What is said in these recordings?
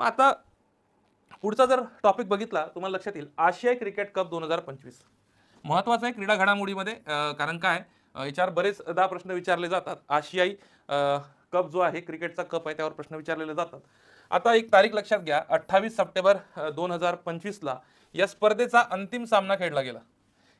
मग आता पुढचा जर टॉपिक बघितला तुम्हाला लक्षात येईल. आशियाई क्रिकेट कप दोन हजार पंचवीस. महत्त्वाचं आहे क्रीडा घडामोडीमध्ये कारण काय? याच्यावर याच्यावर बरेचदा प्रश्न विचारले जातात. आशियाई कप जो आहे क्रिकेटचा कप आहे त्यावर प्रश्न विचारलेले जातात. आता एक तारीख लक्षात घ्या. अठ्ठावीस सप्टेंबर दोन हजार पंचवीसला या स्पर्धेचा अंतिम सामना खेळला गेला.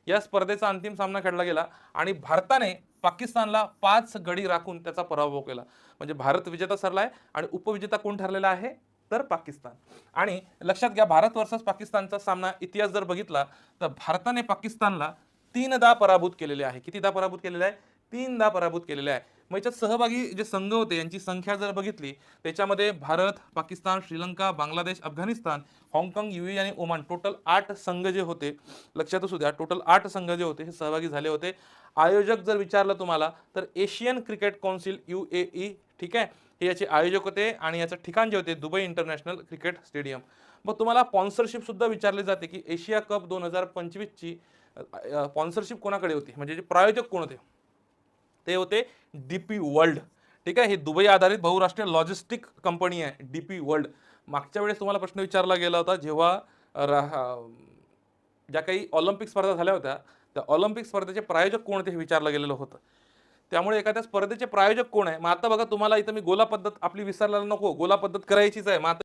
या स्पर्धेचा अंतिम सामना खेळला गेला आणि भारताने पाकिस्तानला पाच गडी राखून त्याचा पराभव केला. म्हणजे भारत विजेता सरला आहे आणि उपविजेता कोण ठरलेला आहे? तर पाकिस्तान. आणि लक्षात घ्या भारत वर्सेस पाकिस्तानचा सामना इतिहास जर बघितला तर भारताने पाकिस्तानला तीनदा पराभूत केलेले आहे. कितीदा पराभूत केलेले आहे? तीनदा पराभूत केलेले आहे. मग याच्यात सहभागी जे संघ होते यांची संख्या जर बघितली त्याच्यामध्ये भारत पाकिस्तान श्रीलंका बांगलादेश अफगाणिस्तान हाँगकाँग युए आणि ओमान टोटल आठ संघ जे होते लक्षात असू द्या टोटल आठ संघ जे होते हे सहभागी झाले होते. आयोजक जर विचारलं तुम्हाला तर Asian cricket council U A E ठीक आहे? हे याचे आयोजक होते आणि याचं ठिकाण जे होते दुबई इंटरनॅशनल क्रिकेट स्टेडियम. मग तुम्हाला स्पॉन्सरशिप सुद्धा विचारले जाते की एशिया कप दोन हजार पंचवीसची स्पॉन्सरशिप कोणाकडे होती? म्हणजे जे प्रायोजक कोण होते? ते होते डी पी वर्ल्ड. ठीक आहे? ही दुबई आधारित बहुराष्ट्रीय लॉजिस्टिक कंपनी आहे डी पी वर्ल्ड. मागच्या वेळेस तुम्हाला प्रश्न विचारला गेला होता जेव्हा रा- ज्या काही ऑलिम्पिक स्पर्धा झाल्या होत्या त्या ऑलिम्पिक स्पर्धेचे प्रायोजक कोण होते हे विचारलं गेलेलं होतं. त्यामुळे एखाद्या स्पर्धेचे प्रायोजक कोण आहे? मग आता बघा तुम्हाला इथं मी गोला पद्धत आपली विसरायला नको गोला पद्धत करायचीच आहे. मग आता